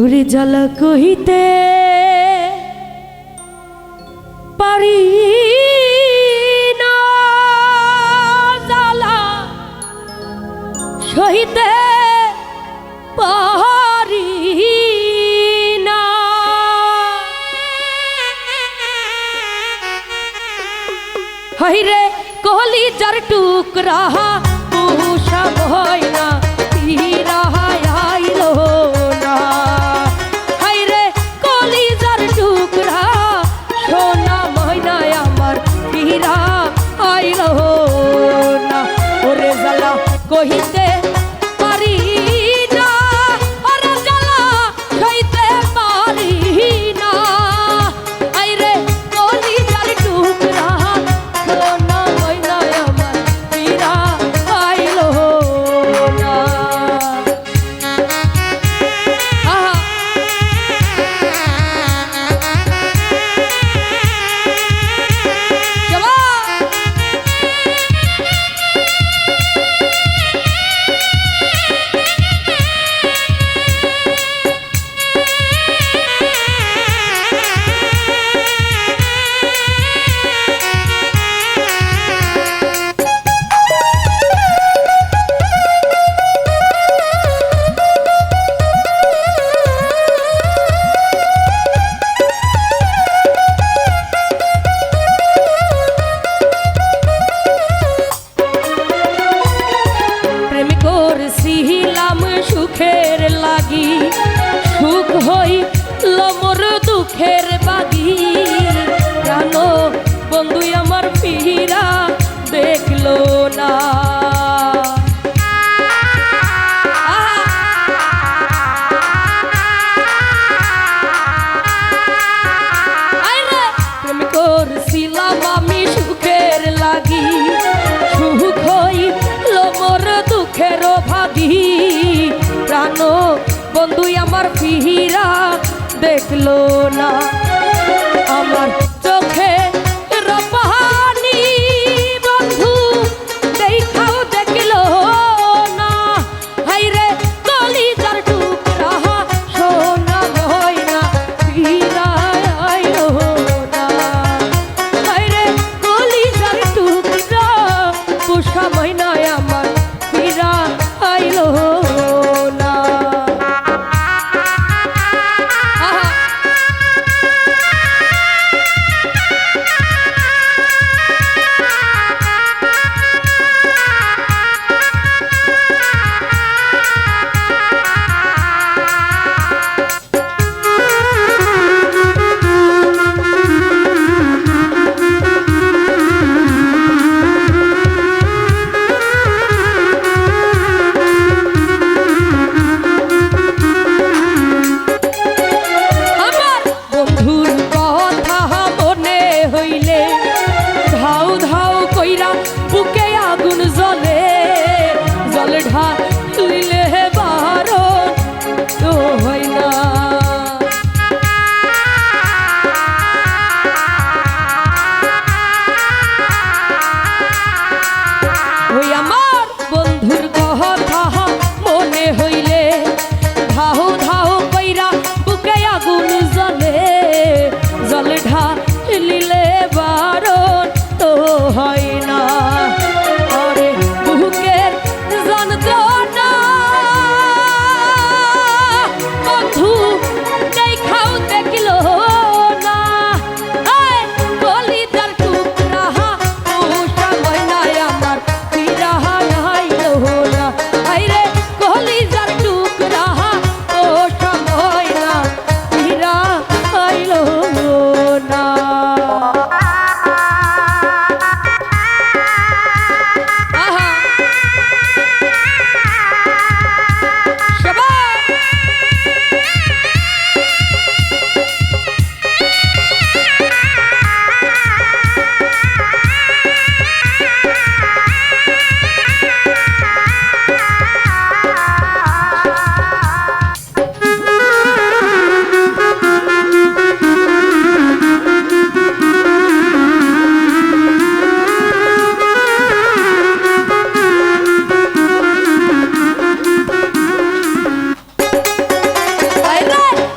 উড়ে জল কহিতে পারি সহিতে পারি না। হইরে কলি জর টুকরা পুষ হয় না। পিহিরা দেখল না। আমার